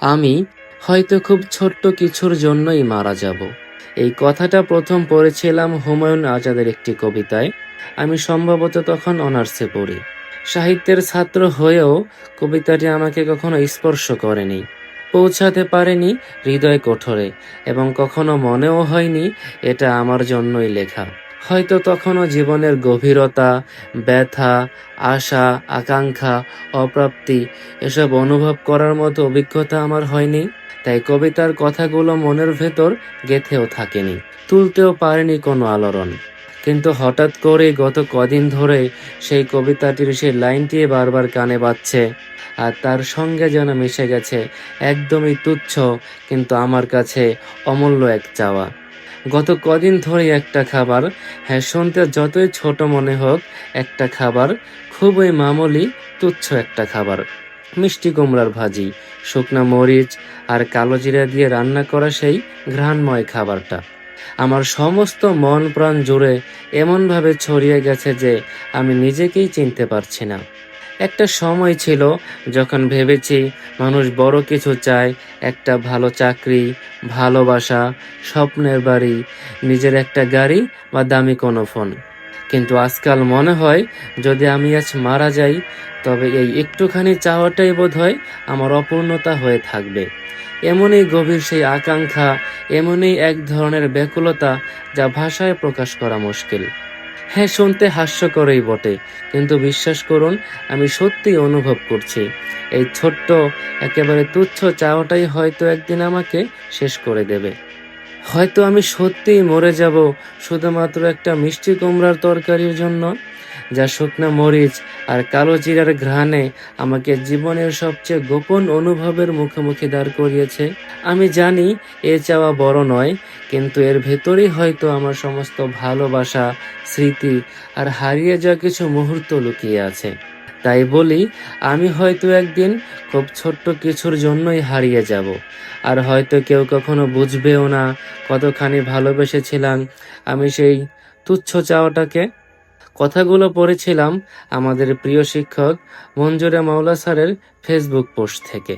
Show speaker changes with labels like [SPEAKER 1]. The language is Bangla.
[SPEAKER 1] আমি হয়তো খুব ছোট্ট কিছুর জন্যই মারা যাব। এই কথাটা প্রথম পড়েছিলাম হুমায়ুন আজাদের একটি কবিতায়। আমি সম্ভবত তখন অনার্সে পড়ি। সাহিত্যের ছাত্র হয়েও কবিতাটি আমাকে কখনো স্পর্শ করেনি, পৌঁছাতে পারেনি হৃদয় কঠোরে, এবং কখনো মনেও হয়নি এটা আমার জন্যই লেখা। হয়তো তখনও জীবনের গভীরতা, ব্যথা, আশা, আকাঙ্ক্ষা, অপ্রাপ্তি, এসব অনুভব করার মতো অভিজ্ঞতা আমার হয়নি, তাই কবিতার কথাগুলো মনের ভেতর গেথেও থাকেনি, তুলতেও পারেনি কোনো আলোড়ন। কিন্তু হঠাৎ করে গত কদিন ধরে সেই কবিতাটির সেই লাইনটি বারবার কানে বাজছে, আর তার সঙ্গে যেন মিশে গেছে একদমই তুচ্ছ, কিন্তু আমার কাছে অমূল্য এক চাওয়া। গত কদিন ধরে একটা খাবার। হ্যাঁ শুনতে যতই ছোট মনে হোক, একটা খাবার খুবই মামুলি, তুচ্ছ একটা খাবার। মিষ্টি কুমড়ার ভাজি, শুকনা মরিচ আর কালো জিরা দিয়ে রান্না করা সেই ঘ্রাণময় খাবারটা। আমার সমস্ত মন প্রাণ জুড়ে এমনভাবে ছড়িয়ে গেছে যে আমি নিজেকেই চিনতে পারছি না। একটা সময় ছিল যখন ভেবেছি মানুষ বড় কিছু চায়, একটা ভালো চাকরি ভালোবাসা স্বপ্নের বাড়ি, নিজের একটা গাড়ি বা দামি কোনো ফোন। কিন্তু আজকাল মনে হয় যদি আমি আজ মারা যাই, তবে এই একটুখানি চাওয়াটাই বোধ হয় আমার অপূর্ণতা হয়ে থাকবে। এমনই গভীর সেই আকাঙ্ক্ষা, এমনই এক ধরনের ব্যাকুলতা যা ভাষায় প্রকাশ করা মুশকিল। হ্যাঁ শুনতে হাস্যকরই বটে। কিন্তু বিশ্বাস করুন, আমি সত্যি অনুভব করছি। এই ছোট্ট, একেবারে তুচ্ছ চাওয়াটাই হয়তো একদিন আমাকে শেষ করে দেবে। হয়তো আমি সত্যিই মরে যাব শুধুমাত্র একটা মিষ্টি কুমড়ার তরকারির জন্য। যা শুকনা মরিচ আর কালো জিরার ঘ্রাণে আমাকে জীবনের সবচেয়ে গোপন অনুভবের মুখোমুখি দাঁড় করিয়েছে। আমি জানি এ চাওয়া বড় নয়, কিন্তু এর ভেতরেই হয়তো আমার সমস্ত ভালোবাসা, স্মৃতি আর হারিয়ে যাওয়া কিছু মুহূর্ত লুকিয়ে আছে। তাই বলি, আমি হয়তো একদিন খুব ছোট্ট কিছুর জন্যই হারিয়ে যাব, আর হয়তো কেউ কখনো বুঝবেও না কতখানি ভালোবেসেছিলাম আমি সেই তুচ্ছ চাওয়াটাকে। কথাগুলো পড়েছিলাম আমাদের প্রিয় শিক্ষক মঞ্জুরা মাওলা স্যারের ফেসবুক পোস্ট থেকে।